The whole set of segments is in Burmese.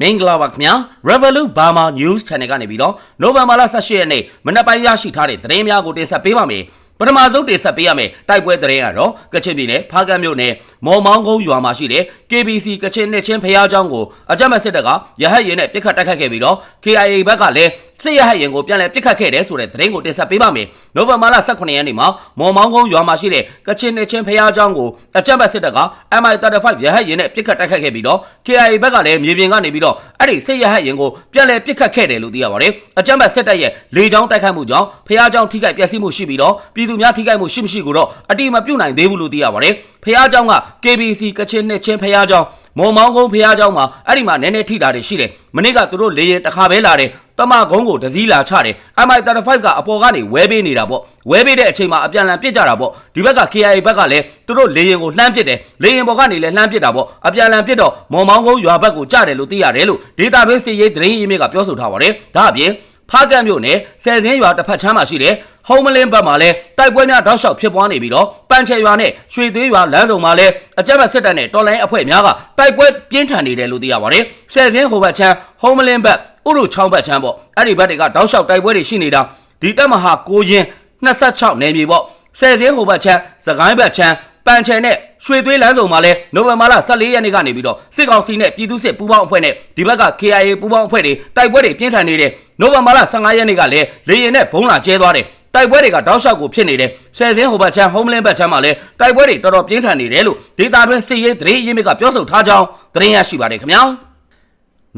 မင်္ဂလာပါခင်ဗျာ Revolut Burma News Channel ကနေပြီးတော့ November 18ရက်နေ့မနက်ပိုင်းရရှိထားတဲ့သတင်းများကိုတင်ဆက်ပေးပါမယ်ပထမဆုံးတင်ဆက်ပေးရမယ့်တိုက်ပွဲသတင်းကတော့ကချင်ပြည်နယ်ဖားကန့်မြို့နယ်မော်မောင်းကုန်းရွာမှာရှိတဲ့ KBC ကချင်နှစ်ချင်းဖျားချောင်းကိုအကြမ်းဖက်စစ်တပ်ကရဟတ်ရည်နဲ့ပစ်ခတ်တိုက်ခတ်ခဲ့ပြီးတော့ KIA ဘက်ကလည်းစစ်ရဟတ်ရင်ကိုပြန်လည်ပြစ်ခတ်ခဲ့တယ်ဆိုတဲ့သတင်းကိုတင်ဆက်ပေးပါမယ်နိုဝင်ဘာလ18ရက်နေ့မှာမော်မောင်းကုန်းရွာမှာရှိတဲ့ကချင်နှစ်ချင်းဖျားเจ้าကိုအကြမ်းဖက်စစ်တပ်က MI35 ရဟတ်ရင်နဲ့ပြစ်ခတ်တိုက်ခတ်ခဲ့ပြီးတော့ KIA ဘက်ကလည်းမြေပြင်ကနေပြီးတော့အဲ့ဒီစစ်ရဟတ်ရင်ကိုပြန်လည်ပြစ်ခတ်ခဲ့တယ်လို့သိရပါတယ်အကြမ်းဖက်စစ်တပ်ရဲ့လေကြောင်းတိုက်ခတ်မှုကြောင့်ဖျားเจ้าထိခိုက်ပျက်စီးမှုရှိပြီးတော့ပြည်သူများထိခိုက်မှုရှိမရှိကိုတော့အတိမပြုတ်နိုင်သေးဘူးလို့သိရပါတယ်ဖျားเจ้าက KBC ကချင်နှစ်ချင်းဖျားเจ้าမုံမောင်းကုန်းဖះเจ้าမှာအဲ့ဒီမှာနည်းနည်းထိတာတွေရှိတယ်မနေ့ကသူတို့လေရင်တစ်ခါပဲလာတယ် တမကုန်းကိုတစည်းလာချတယ် MI35 ကအပေါ်ကနေဝဲပေးနေတာပေါ့ဝဲပေးတဲ့အချိန်မှာအပြန်လန်ပစ်ကြတာပေါ့ဒီဘက်က KIA ဘက်ကလည်းသူတို့လေရင်ကိုလှမ်းပစ်တယ်လေရင်ပေါ်ကနေလည်းလှမ်းပစ်တာပေါ့အပြန်လန်ပစ်တော့မုံမောင်းကုန်းရွာဘက်ကိုကြတယ်လို့သိရတယ်လို့ဒေတာဘေးစီရေးသတင်းအင်းမြစ်ကပြောဆိုထားပါတယ်ဒါအပြင် ဖားကန့်မြို့နယ်ဆယ်စင်းရွာတစ်ဖက်ချမ်းမှာရှိတဲ့ဟုံးမလင်းဘက်မှာလည်းတိုက်ပွဲများတောက်လျှောက်ဖြစ်ပွားနေပြီးတော့ပန်ချေရွာနဲ့ရွှေသွေးရွာလမ်းစုံမှာလည်းအကြမ်းဖက်စစ်တပ်နဲ့တော်လိုင်းအဖွဲ့များကတိုက်ပွဲပြင်းထန်နေတယ်လို့သိရပါတယ်ဆယ်စင်းဟိုဘက်ချမ်းဟုံးမလင်းဘက်ဥရုချောင်းဘက်ချမ်းပေါ့အဲ့ဒီဘက်တွေကတောက်လျှောက်တိုက်ပွဲတွေရှိနေတာဒီတပ်မဟာကိုရင်26နယ်မြေပေါ့ဆယ်စင်းဟိုဘက်ချမ်းစကိုင်းဘက်ချမ်း ပန်ချယ်နဲ့ရွှေသွေးလမ်းစုံမှာလဲနိုဝင်ဘာလ14ရက်နေ့ကနေပြီးတော့စစ်ကောင်စီနဲ့ပြည်သူ့စစ်ပူးပေါင်းအဖွဲ့နဲ့ဒီဘက်က KIA ပူးပေါင်းအဖွဲ့တွေတိုက်ပွဲတွေပြင်းထန်နေတယ်နိုဝင်ဘာလ15ရက်နေ့ကလည်းလေရင်နဲ့ဘုံလာကျဲသွားတယ်တိုက်ပွဲတွေကတောက်လျှောက်ကိုဖြစ်နေတယ်ဆယ်စင်းဟိုဘက်ချမ်း homeland ဘက်ချမ်းမှာလည်းတိုက်ပွဲတွေတော်တော်ပြင်းထန်နေတယ်လို့ဒေတာတွင်းစစ်ရေးသတင်းအရင်းမြစ်ကပြောဆိုထားကြောင်းသတင်းရရှိပါတယ်ခင်ဗျာ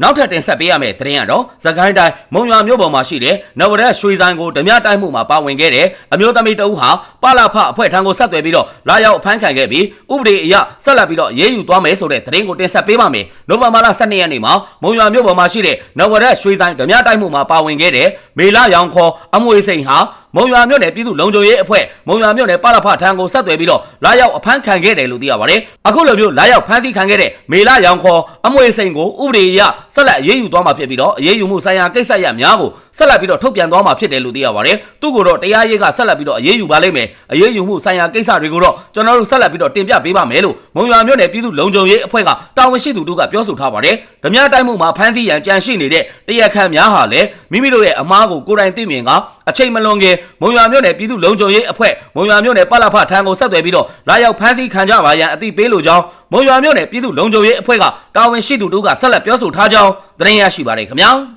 နောက်ထပ်တင်ဆက်ပေးရမယ့်သတင်းကတော့သခိုင်းတိုင်းမုံရွာမြို့ပေါ်မှာရှိတဲ့နဝရက်ရွှေဆိုင်ကိုဓမြတိုက်မှုမှာပါဝင်ခဲ့တဲ့အမျိုးသမီးတဦးဟာပလာဖအဖွဲ့ထံကိုဆက်သွယ်ပြီးတော့လာရောက်အဖမ်းခံခဲ့ပြီးဥပဒေအရဆက်လက်ပြီးတော့ရေးယူသွားမယ်ဆိုတဲ့သတင်းကိုတင်ဆက်ပေးပါမယ်။နိုဝင်ဘာလ12ရက်နေ့မှာမုံရွာမြို့ပေါ်မှာရှိတဲ့နဝရက်ရွှေဆိုင်ဓမြတိုက်မှုမှာပါဝင်ခဲ့တဲ့မေလာရောင်ခေါ်အမွေစိန်ဟာမုံရွာမြို့နယ်ပြည်သူ့လုံခြုံရေးအဖွဲ့မုံရွာမြို့နယ်ပလဖထံကိုဆက်သွယ်ပြီးတော့လာရောက်အဖမ်းခံခဲ့တယ်လို့သိရပါတယ်။အခုလိုမျိုးလာရောက်ဖမ်းဆီးခံခဲ့တဲ့မေလာရောင်ခေါ်အမွေစိန်ကိုဥပဒေအရဆက်လက်အရေးယူသွားမှာဖြစ်ပြီးတော့အရေးယူမှုဆိုင်ရာကိစ္စရပ်များကိုဆက်လက်ပြီးတော့ထုတ်ပြန်သွားမှာဖြစ်တယ်လို့သိရပါတယ်။သူ့ကိုတော့တရားရေးကဆက်လက်ပြီးတော့အရေးယူပါလိမ့်မယ်။အရေးယူမှုဆိုင်ရာကိစ္စတွေကိုတော့ကျွန်တော်တို့ဆက်လက်ပြီးတော့တင်ပြပေးပါမယ်လို့မုံရွာမြို့နယ်ပြည်သူ့လုံခြုံရေးအဖွဲ့ကတာဝန်ရှိသူတို့ကပြောဆိုထားပါတယ်။ဓမြတိုက်မှုမှာဖမ်းဆီးရန်ကြံရှိနေတဲ့တရားခံများဟာလည်းမိမိတို့ရဲ့အမားကိုကိုယ်တိုင်သိမြင်က အချိန်မလွန်ခင်မုံရွာမြို့နယ်ပြည်သူ့လုံခြုံရေးအဖွဲ့မုံရွာမြို့နယ်ပလဖထံကိုဆက်သွယ်ပြီးတော့လာရောက်ဖမ်းဆီးခံကြပါရန်အသိပေးလိုကြောင်းမုံရွာမြို့နယ်ပြည်သူ့လုံခြုံရေးအဖွဲ့ကတာဝန်ရှိသူတို့ကဆက်လက်ပြောဆိုထားကြောင်းသတင်းရရှိပါတယ်ခင်ဗျာ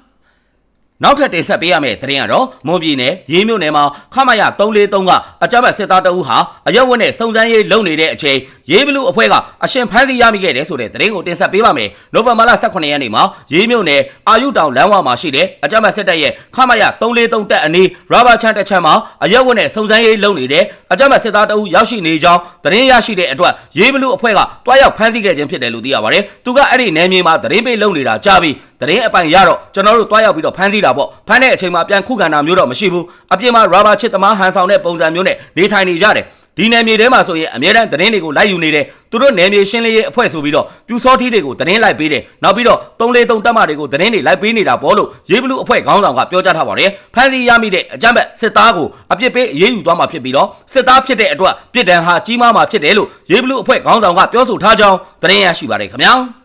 နောက်ထပ်တင်ဆက်ပေးရမယ့်သတင်းကတော့မွန်ပြည်နယ်ရေးမြို့နယ်မှာခမရ343ကအကြမ်းဖက်စစ်သားတအုပ်ဟာအရက်ဝတ်နဲ့စုံစမ်းရေးလုပ်နေတဲ့အချိန်ရေးဘလူးအဖွဲ့ကအရှင်ဖမ်းဆီးရမိခဲ့တယ်ဆိုတဲ့သတင်းကိုတင်ဆက်ပေးပါမယ်။နိုဝင်ဘာလ18ရက်နေ့မှာရေးမြို့နယ်အာယုတောင်လမ်းဝမှာရှိတဲ့အကြမ်းဖက်စစ်တပ်ရဲ့ခမရ343တပ်အနီးရာဘာချန်တစ်ချမ်းမှာအရက်ဝတ်နဲ့စုံစမ်းရေးလုပ်နေတဲ့အကြမ်းဖက်စစ်သားတအုပ်ရောက်ရှိနေကြောင်းသတင်းရရှိတဲ့အတွက်ရေးဘလူးအဖွဲ့ကတွားရောက်ဖမ်းဆီးခဲ့ခြင်းဖြစ်တယ်လို့သိရပါတယ်။သူကအဲ့ဒီနယ်မြေမှာသတင်းပေးလုပ်နေတာကြားပြီး သတင်းအပိုင်ရတော့ကျွန်တော်တို့တွားရောက်ပြီးတော့ဖမ်းဆီးတာပေါ့ဖမ်းတဲ့အချိန်မှာပြန်ခုခံတာမျိုးတော့မရှိဘူးအပြင်မှာရာဘာချစ်သမားဟန်ဆောင်တဲ့ပုံစံမျိုးနဲ့နေထိုင်နေကြတယ်ဒီနယ်မြေထဲမှာဆိုရင်အများတန်းသတင်းတွေကိုလိုက်ယူနေတယ်သူတို့နယ်မြေရှင်းလင်းရေးအဖွဲ့ဆိုပြီးတော့ပြူစောထီးတွေကိုသတင်းလိုက်ပေးတယ်နောက်ပြီးတော့343တက်မတွေကိုသတင်းတွေလိုက်ပေးနေတာပေါ့လို့ရေးဘလူးအဖွဲ့ခေါင်းဆောင်ကပြောကြားထားပါတယ်ဖမ်းဆီးရမိတဲ့အကြမ်းဖက်စစ်သားကိုအပြစ်ပေးအရေးယူသွားမှာဖြစ်ပြီးတော့စစ်သားဖြစ်တဲ့အတွက်ပြည်တံဟာကြီးမားမှာဖြစ်တယ်လို့ရေးဘလူးအဖွဲ့ခေါင်းဆောင်ကပြောဆိုထားကြောင်းသတင်းရရှိပါတယ်ခင်ဗျာ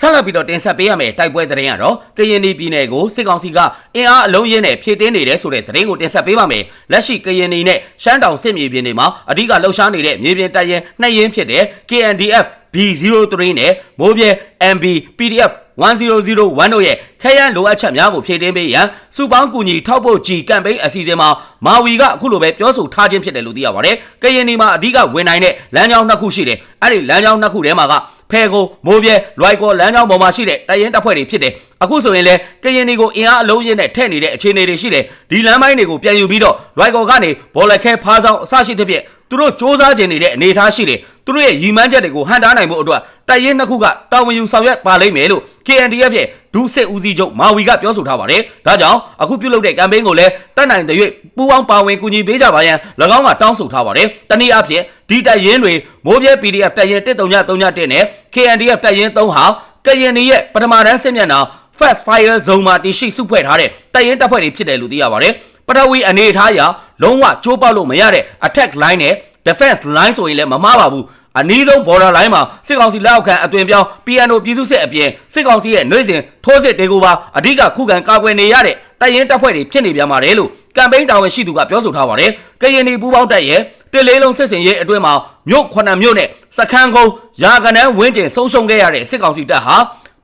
ဆက်လက်ပြီးတော့တင်ဆက်ပေးရမယ့်တိုက်ပွဲသတင်းကတော့ကရင်ပြည်နယ်ကိုစစ်ကောင်စီကအင်အားအလုံးရင်းနဲ့ဖြည့်တင်းနေတယ်ဆိုတဲ့သတင်းကိုတင်ဆက်ပေးပါမယ်။လက်ရှိကရင်နဲ့ရှမ်းတောင်စစ်မြေပြင်တွေမှာအဓိကလှုပ်ရှားနေတဲ့မြေပြင်တပ်ရင်နှစ်ရင်းဖြစ်တဲ့ KNDF B03 နဲ့မိုးပြဲ MB PDF 1001တို့ရဲ့ခရမ်းလိုအပ်ချက်များကိုဖြည့်တင်းပေးရန်စုပေါင်းကူညီထောက်ဖို့ကြီးကမ်ပိန်းအစီအစဉ်မှာမာဝီကအခုလိုပဲပြောဆိုထားခြင်းဖြစ်တယ်လို့သိရပါတယ်။ကရင်ပြည်မှာအဓိကဝင်နိုင်တဲ့လမ်းကြောင်းနှစ်ခုရှိတယ်။အဲ့ဒီလမ်းကြောင်းနှစ်ခုထဲမှာက ဖဲကိုမိုးပြဲလွိုက်ကောလမ်းကြောင်းပေါ်မှာရှိတဲ့တရင်တပ်ဖွဲ့တွေဖြစ်တယ်အခုဆိုရင်လဲကရင်တွေကိုအင်အားအလုံးရင်းနဲ့ထည့်နေတဲ့အခြေအနေတွေရှိတယ်ဒီလမ်းပိုင်းတွေကိုပြန်ယူပြီးတော့လွိုက်ကောကနေဘောလခဲဖားဆောင်အစရှိတဲ့ဖြင့်သူတို့စ조사ခြင်းနေတဲ့အနေအထားရှိတယ် သူတို့ရဲ့ရည်မှန်းချက်တွေကိုဟန်တားနိုင်ဖို့အတွက်တိုက်ရင်နှစ်ခုကတာဝန်ယူဆောင်ရွက်ပါလိမ့်မယ်လို့ KNDF ရဲ့ဒုစစ်ဦးစီးချုပ်မာဝီကပြောဆိုထားပါတယ်။ဒါကြောင့်အခုပြုလုပ်တဲ့ကမ်ပိန်းကိုလည်းတက်နိုင်တဲ့၍ပူးပေါင်းပါဝင်ကူညီပေးကြပါရန်၎င်းကတောင်းဆိုထားပါတယ်။တနည်းအားဖြင့်ဒီတိုက်ရင်တွေမိုးပြဲ PDF တိုက်ရင်1331နဲ့ KNDF တိုက်ရင်3ဟာကရင်ရဲ့ပထမတန်းစစ်မျက်နှာ Fast Fire Zone မှာတရှိစုဖွဲ့ထားတဲ့တိုက်ရင်တပ်ဖွဲ့တွေဖြစ်တယ်လို့သိရပါတယ်။ပထဝီအနေအထားအရလုံးဝကျိုးပေါက်လို့မရတဲ့ attack line နဲ့ defense line ဆိုရင်လည်းမမှားပါဘူးအနီးဆုံး border line မှာစစ်ကောင်စီလက်အောက်ခံအသွင်ပြောင်း PNO ပြည်သူ့စစ်အပြင်စစ်ကောင်စီရဲ့နှွေးစဉ်ထိုးစစ်တွေကိုပါအဓိကခုခံကာကွယ်နေရတဲ့တိုက်ရင်တပ်ဖွဲ့တွေဖြစ်နေပြန်ပါတယ်လို့ကမ်ပိန်းတာဝန်ရှိသူကပြောဆိုထားပါတယ်။ကရင်နီပူးပေါင်းတပ်ရဲ့တစ်လေးလုံးစစ်စင်ရေးအတွင်းမှာမြို့ခုနှစ်မြို့နဲ့စခန်းကုန်းရာကနန်းဝင်းကျင်ဆုံးရှုံးခဲ့ရတဲ့စစ်ကောင်စီတပ်ဟာ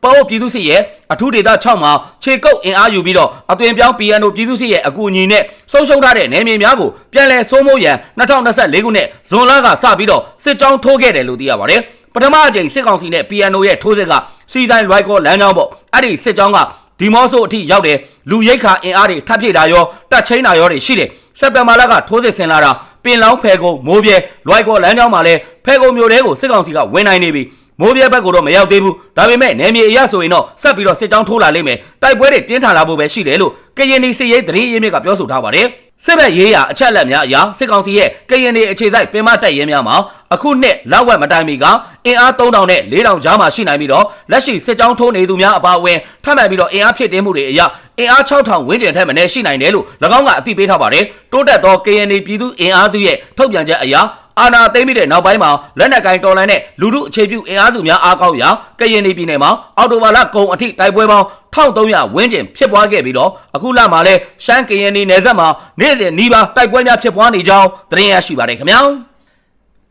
ပေါ့အိုပြည်သူစစ်ရဲ့အထူးဒေသ6မှာခြေကုပ်အင်အားယူပြီးတော့အသွင်ပြောင်း PNO ပြည်သူစစ်ရဲ့အကူအညီနဲ့ဆုံးရှုံးထားတဲ့နယ်မြေများကိုပြန်လည်စိုးမိုးရန်2024ခုနှစ်ဇွန်လကစပြီးတော့စစ်ကြောင်းထိုးခဲ့တယ်လို့သိရပါတယ်ပထမအကြိမ်စစ်ကောင်စီနဲ့ PNO ရဲ့ထိုးစစ်ကစီဆိုင်လွိုက်ကောလမ်းကြောင်းပေါ့အဲ့ဒီစစ်ကြောင်းကဒီမော့ဆိုအထိရောက်တယ်လူရိတ်ခါအင်အားတွေထပ်ဖြည့်တာရောတက်ချင်းတာရောတွေရှိတယ်စက်တဘာလကထိုးစစ်ဆင်လာတာပင်လောင်းဖဲကုန်းမိုးပြဲလွိုက်ကောလမ်းကြောင်းမှာလဲဖဲကုန်းမျိုးတွေကိုစစ်ကောင်စီကဝင်နိုင်နေပြီ မိုးပြဲဘက်ကတော့မရောက်သေးဘူးဒါပေမဲ့နယ်မြေအရဆိုရင်တော့ဆက်ပြီးတော့စစ်ကြောင်းထိုးလာလိမ့်မယ်တိုက်ပွဲတွေပြင်းထန်လာဖို့ပဲရှိတယ်လို့ကရင်နီစစ်ရေးတရင်ရင်းမြစ်ကပြောဆိုထားပါတယ်စစ်ဘက်ရေးရာအချက်အလက်များအရာစစ်ကောင်စီရဲ့ကရင်နီအခြေစိုက်ပင်မတပ်ရင်းများမှာအခုနှစ်လောက်ဝက်မတိုင်မီကအင်အား3000နဲ့4000ကြားမှာရှိနိုင်ပြီးတော့လက်ရှိစစ်ကြောင်းထိုးနေသူများအပါအဝင်ထပ်မံပြီးတော့အင်အားဖြစ်တင်းမှုတွေအရာ အင်အား6000ဝန်းကျင်ထက်မနည်းရှိနိုင်တယ်လို့၎င်းကအသိပေးထားပါတယ်တိုးတက်သော KNA ပြည်သူအင်အားစုရဲ့ထုတ်ပြန်ချက်အရာအာနာသိမ့်ပြီးတဲ့နောက်ပိုင်းမှာလက်နက်ကင်တော်လိုင်းနဲ့လူမှုအခြေပြုအင်အားစုများအားကောင်းရာကရင်ပြည်နယ်မှာအော်တိုဘာလကုံအထိတိုက်ပွဲပေါင်း1300ဝန်းကျင်ဖြစ်ပွားခဲ့ပြီးတော့အခုလမှာလဲရှမ်းကရင်နယ်စပ်မှာနေ့စဉ်နှီးပါတိုက်ပွဲများဖြစ်ပွားနေကြောင်းသတင်းရရှိပါတယ်ခင်ဗျာ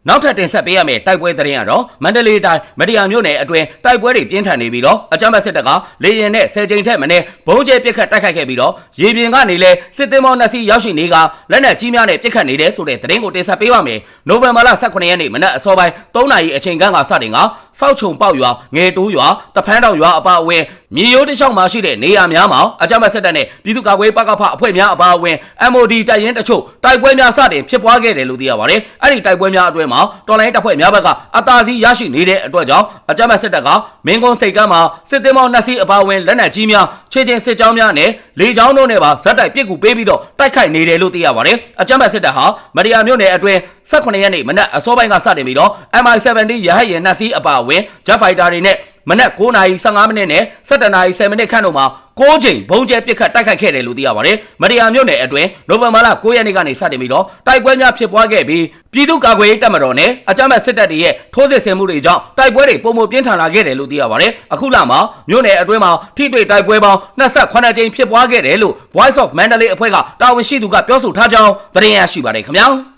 နောက်ထပ်တင်ဆက်ပေးရမယ့်တိုက်ပွဲသတင်းကတော့မန္တလေးတိုင်းမတရားမြို့နယ်အတွင်းတိုက်ပွဲတွေပြင်းထန်နေပြီးတော့အကြမ်းဖက်စစ်တပ်ကလေရင်နဲ့ဆယ်ကြိမ်ထက်မနည်းဘုံကျဲပစ်ခတ်တိုက်ခိုက်ခဲ့ပြီးတော့ရေပြင်ကနေလဲစစ်သည်မောနှစ်စီးရောက်ရှိနေကလက်နက်ကြီးများနဲ့ပစ်ခတ်နေတယ်ဆိုတဲ့သတင်းကိုတင်ဆက်ပေးပါမယ်။နိုဝင်ဘာလ18ရက်နေ့မနက်အစောပိုင်း3နာရီအချိန်ခန့်ကစတင်ကစောက်ချုံပေါက်ရွာငယ်တိုးရွာတဖန်းတောင်ရွာအပါအဝင်မြေရိုးတစ်လျှောက်မှာရှိတဲ့နေရာများမှာအကြမ်းဖက်စစ်တပ်နဲ့ပြည်သူ့ကာကွယ်ပကဖအဖွဲ့များအပါအဝင် MOD တပ်ရင်းတချို့တိုက်ပွဲများစတင်ဖြစ်ပွားခဲ့တယ်လို့သိရပါတယ်။အဲ့ဒီတိုက်ပွဲများအတွင်းမှာတော်လိုင်းတပ်ဖွဲ့များဘက်ကအသာစီးရရှိနေတဲ့အတွက်ကြောင့်အကြမ်းဖက်စစ်တပ်ကမင်းကုန်းစိတ်ကမ်းမှာစစ်သည်မောင်းနှစ်စီးအပါအဝင်လက်နက်ကြီးများခြေချင်းစစ်ကြောင်းများနဲ့လေကြောင်းတို့နဲ့ပါဇက်တိုက်ပစ်ကူပေးပြီးတော့တိုက်ခိုက်နေတယ်လို့သိရပါတယ်။အကြမ်းဖက်စစ်တပ်ဟာမရီယာမြို့နယ်အတွင်း18ရက်နေ့မနက်အစောပိုင်းကစတင်ပြီးတော့ MI-70 ရဟတ်ယာဉ်နှစ်စီးအပါအဝင် Jet Fighter တွေနဲ့ မနက်9:15မိနစ်နဲ့17:10မိနစ်ခန့်တို့မှာ6ချိန်ဘုံကျဲပစ်ခတ်တိုက်ခိုက်ခဲ့တယ်လို့သိရပါတယ်။မရီယာမြို့နယ်အတွင်းနိုဝင်ဘာလ9ရက်နေ့ကနေစတင်ပြီးတော့တိုက်ပွဲများဖြစ်ပွားခဲ့ပြီးပြည်သူ့ကာကွယ်ရေးတပ်မတော်နဲ့အကြမ်းဖက်စစ်တပ်တွေရဲ့ထိုးစစ်ဆင်မှုတွေကြောင့်တိုက်ပွဲတွေပုံမပြင်းထန်လာခဲ့တယ်လို့သိရပါတယ်။အခုလမှာမြို့နယ်အတွင်းမှာထိတွေ့တိုက်ပွဲပေါင်း28ကြိမ်ဖြစ်ပွားခဲ့တယ်လို့ Voice of Mandalay အဖွဲ့ကတာဝန်ရှိသူကပြောဆိုထားကြောင်းသတင်းရရှိပါတယ်ခင်ဗျာ။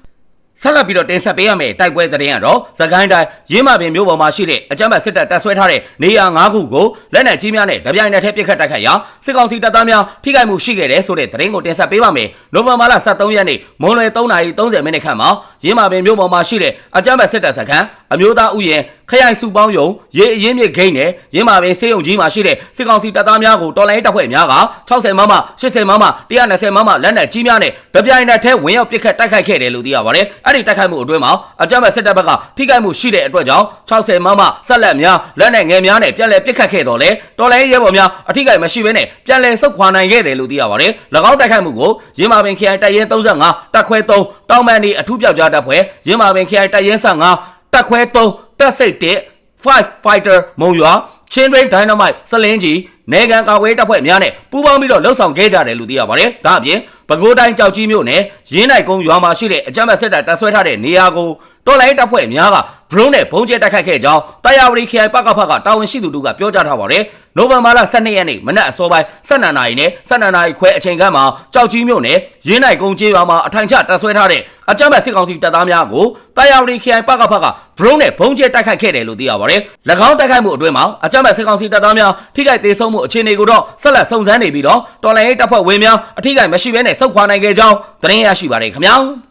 ဆက်လက်ပြီးတော့တင်ဆက်ပေးရမယ့်တိုက်ပွဲသတင်းကတော့သခိုင်းတိုင်းရင်းမာပင်မြို့ပေါ်မှာရှိတဲ့အကြမ်းဖက်စစ်တပ်တပ်ဆွဲထားတဲ့နေရာ၅ခုကိုလက်နက်ကြီးများနဲ့တပြိုင်နက်တည်းပစ်ခတ်တိုက်ခိုက်ရာစစ်ကောင်စီတပ်သားများထိခိုက်မှုရှိခဲ့တယ်ဆိုတဲ့သတင်းကိုတင်ဆက်ပေးပါမယ်။နိုဝင်ဘာလ23ရက်နေ့မွန်လွယ်3:30မိနစ်ခန့်မှာရင်းမာပင်မြို့ပေါ်မှာရှိတဲ့အကြမ်းဖက်စစ်တပ်စခန်းအမျိုးသားဥယျာဉ် ခရိုင်စုပေါင်းယုံရေအရင်မြစ်ဂိမ်းနဲ့ရင်းမာပင်စေးုံကြီးမှာရှိတဲ့စစ်ကောင်စီတပ်သားများကိုတော်လိုင်းတပ်ဖွဲ့များက60မမ80မမ120မမလက်နက်ကြီးများနဲ့တပြိုင်နက်တည်းဝင်ရောက်ပစ်ခတ်တိုက်ခိုက်ခဲ့တယ်လို့သိရပါတယ်။အဲ့ဒီတိုက်ခိုက်မှုအတွင်းမှာအကြမ်းဖက်စစ်တပ်ဘက်ကထိခိုက်မှုရှိတဲ့အတွက်ကြောင့်60မမဆက်လက်များလက်နက်ငယ်များနဲ့ပြန်လည်ပစ်ခတ်ခဲ့တော်လဲတော်လိုင်းရဲဘော်များအထိခိုက်မရှိဘဲနဲ့ပြန်လည်ဆုတ်ခွာနိုင်ခဲ့တယ်လို့သိရပါတယ်။၎င်းတိုက်ခိုက်မှုကိုရင်းမာပင်ခရိုင်တပ်ရင်း35တပ်ခွဲ3တောင်မန်ဒီအထူးပြောက်ကြားတပ်ဖွဲ့ရင်းမာပင်ခရိုင်တပ်ရင်း15 တပ်ခွဲ3တပ်စိတ်1 5 fighter မုံရွာချင်းရိန်ဒိုင်နမိုက်စလင်းကြီးနေကန်ကာဝေးတပ်ဖွဲ့များနဲ့ပူးပေါင်းပြီးတော့လှုပ်ဆောင်ခဲ့ကြတယ်လို့သိရပါတယ်။ဒါအပြင် ပဲခူးတိုင်းကြောက်ကြီးမြို့နယ်ရင်းနိုင်ကုန်းရွာမှာရှိတဲ့အကြမ်းဖက်စစ်တပ်တပ်ဆွဲထားတဲ့နေရာကိုတော်လိုင်းတပ်ဖွဲ့များက drone နဲ့ဘုံကျဲတိုက်ခိုက်ခဲ့ကြောင်းတာယာဝတီခရိုင်ပကဖကတာဝန်ရှိသူတို့ကပြောကြားထားပါတယ်။နိုဝင်ဘာလ12ရက်နေ့မနက်အစောပိုင်း12နာရီနဲ့12နာရီခွဲအချိန်ခန့်မှာကြောက်ကြီးမြို့နယ်ရင်းနိုင်ကုန်းကျေးရွာမှာအထိုင်ချတပ်ဆွဲထားတဲ့အကြမ်းဖက်စစ်ကောင်စီတပ်သားများကိုတာယာဝတီခရိုင်ပကဖက drone နဲ့ဘုံကျဲတိုက်ခိုက်ခဲ့တယ်လို့သိရပါတယ်။၎င်းတိုက်ခိုက်မှုအတွင်းမှာအကြမ်းဖက်စစ်ကောင်စီတပ်သားများထိခိုက်ဒေဆုံးမှုအခြေအနေကိုတော့ဆက်လက်စုံစမ်းနေပြီးတော့တော်လိုင်းရေးတပ်ဖွဲ့ဝင်များအထိခိုက်မရှိဘဲနဲ့ဆုတ်ခွာနိုင်ခဲ့ကြောင်းသတင်းရရှိပါတယ်ခင်ဗျာ။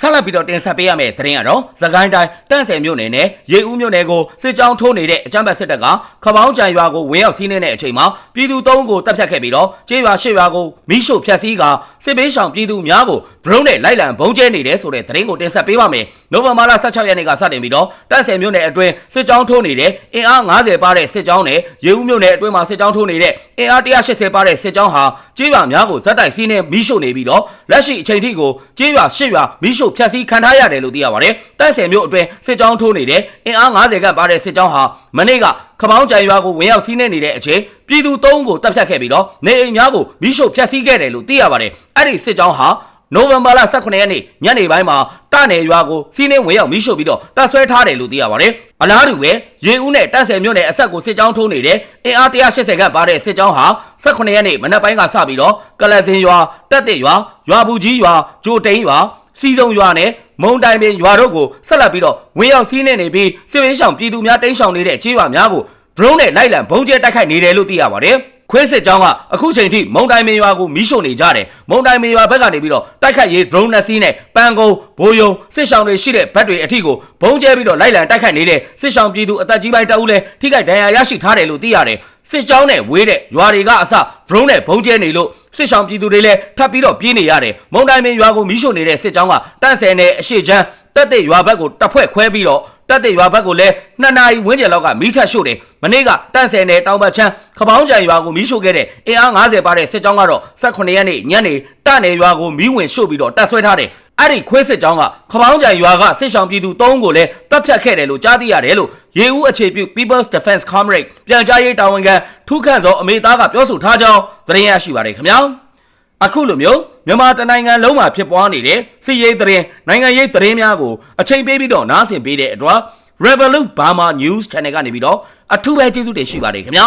ဆက်လက်ပြီးတော့တင်ဆက်ပေးရမယ့်သတင်းကတော့သကိုင်းတိုင်းတန့်ဆယ်မြို့နယ်နဲ့ရေဦးမြို့နယ်ကိုစစ်ကြောင်းထိုးနေတဲ့အကြမ်းဖက်စစ်တပ်ကခပောင်းကြံရွာကိုဝင်ရောက်စီးနှင်းတဲ့အချိန်မှာပြည်သူသုံးကိုတပ်ဖြတ်ခဲ့ပြီးတော့ကျေးရွာရှစ်ရွာကိုမိရှို့ဖျက်ဆီးကစစ်ဘေးရှောင်ပြည်သူများကို drone နဲ့လိုက်လံဘုံကျဲနေတယ်ဆိုတဲ့သတင်းကိုတင်ဆက်ပေးပါမယ်။နိုဝင်ဘာလ16ရက်နေ့ကစတင်ပြီးတော့တန့်ဆယ်မြို့နယ်အတွင်းစစ်ကြောင်းထိုးနေတဲ့အင်အား90ပါတဲ့စစ်ကြောင်းနဲ့ရေဦးမြို့နယ်အတွင်းမှာစစ်ကြောင်းထိုးနေတဲ့အင်အား180ပါတဲ့စစ်ကြောင်းဟာကျေးရွာများကိုဇက်တိုက်စီးနှင်းမိရှို့နေပြီးတော့လက်ရှိအချိန်ထိကိုကျေးရွာရှစ်ရွာမိရှို့ဖျက်ဆီးခံထားရတယ်လို့သိရပါတယ်။တိုက်ဆယ်မျိုးအတွင်းစစ်ကြောင်းထိုးနေတဲ့အင်အား90ခန့်ပါတဲ့စစ်ကြောင်းဟာမနေ့ကခပောင်းကြံရွာကိုဝင်ရောက်စီးနှင်းနေတဲ့အချိန်ပြည်သူသုံးကိုတပ်ဖြတ်ခဲ့ပြီးတော့နေအိမ်များကိုမိရှို့ဖျက်ဆီးခဲ့တယ်လို့သိရပါတယ်။အဲ့ဒီစစ်ကြောင်းဟာနိုဝင်ဘာလ18ရက်နေ့ညနေပိုင်းမှာတနယ်ရွာကိုစီးနှင်းဝင်ရောက်မိရှို့ပြီးတော့တပ်ဆွဲထားတယ်လို့သိရပါတယ်အလားတူပဲရေဦးနဲ့တပ်ဆယ်မြို့နယ်အဆက်ကိုစစ်ကြောင်းထိုးနေတဲ့အင်အား180ခန့်ပါတဲ့စစ်ကြောင်းဟာ18ရက်နေ့မနက်ပိုင်းကစပြီးတော့ကလစင်ရွာတက်တဲ့ရွာရွာဘူးကြီးရွာဂျိုတိန်ရွာ စီစုံရွာနဲ့မုံတိုင်ပင်ရွာတို့ကိုဆက်လက်ပြီးတော့ဝင်ရောက်စီးနှင်းနေပြီးစစ်ဝင်းဆောင်ပြည်သူများတိမ်းရှောင်နေတဲ့ကြေးရွာများကို drone နဲ့လိုက်လံဘုံကျဲတိုက်ခိုက်နေတယ်လို့သိရပါတယ်ခွေးစစ်ကြောင်းကအခုချိန်ထိမုံတိုင်မင်ရွာကိုမီးရှို့နေကြတယ်မုံတိုင်မင်ရွာဘက်ကနေပြီးတော့တိုက်ခိုက်ရေး drone နဲ့စီးနဲ့ပန်ကုန်းဘိုးယုံစစ်ဆောင်တွေရှိတဲ့ဘက်တွေအထိကိုဘုံကျဲပြီးတော့လိုက်လံတိုက်ခိုက်နေတဲ့စစ်ဆောင်ပြည်သူအသက်ကြီးပိုင်းတအုပ်လဲထိခိုက်ဒဏ်ရာရရှိထားတယ်လို့သိရတယ် စစ်ကြောင်းနဲ့ဝေးတဲ့ရွာတွေကအစ drone နဲ့ဘုံကျဲနေလို့စစ်ဆောင်ပြည်သူတွေလည်းထပ်ပြီးတော့ပြေးနေရတယ်မုံတိုင်မင်ရွာကိုမီးရှို့နေတဲ့စစ်ကြောင်းကတန့်ဆယ်နယ်အရှိချမ်းတက်တဲ့ရွာဘက်ကိုတပ်ဖွဲ့ခွဲပြီးတော့တက်တဲ့ရွာဘက်ကိုလည်းနှစ်နာရီဝန်းကျင်လောက်ကမီးထပ်ရှို့တယ်မနေ့ကတန့်ဆယ်နယ်တောင်ဘက်ချမ်းခပောင်းကြံရွာကိုမီးရှို့ခဲ့တဲ့အင်အား90ပါတဲ့စစ်ကြောင်းကတော့18ရက်နေ့ညနေတနယ်ရွာကိုမီးဝင်ရှို့ပြီးတော့တပ်ဆွဲထားတယ် အဲ့ဒီခွေးစစ်ကြောင်းကခပောင်းကြံရွာကစစ်ဆောင်ပြည်သူ၃ဦးကိုလည်းတပ်ဖြတ်ခဲ့တယ်လို့ကြားသိရတယ်လို့ရေဦးအခြေပြု People's Defense Comrade ပြန်ကြားရေးတာဝန်ခံထူးခန့်စောအမေသားကပြောဆိုထားကြောင်းသတင်းရရှိပါတယ်ခင်ဗျာအခုလိုမျိုးမြန်မာတနိုင်ငံလုံးမှာဖြစ်ပွားနေတဲ့စစ်ရေးသတင်းနိုင်ငံရေးသတင်းများကိုအချိန်ပေးပြီးတော့နားဆင်ပေးတဲ့အတွက် Revolut Burma News Channel ကနေပြီးတော့အထူးပဲကျေးဇူးတင်ရှိပါတယ်ခင်ဗျာ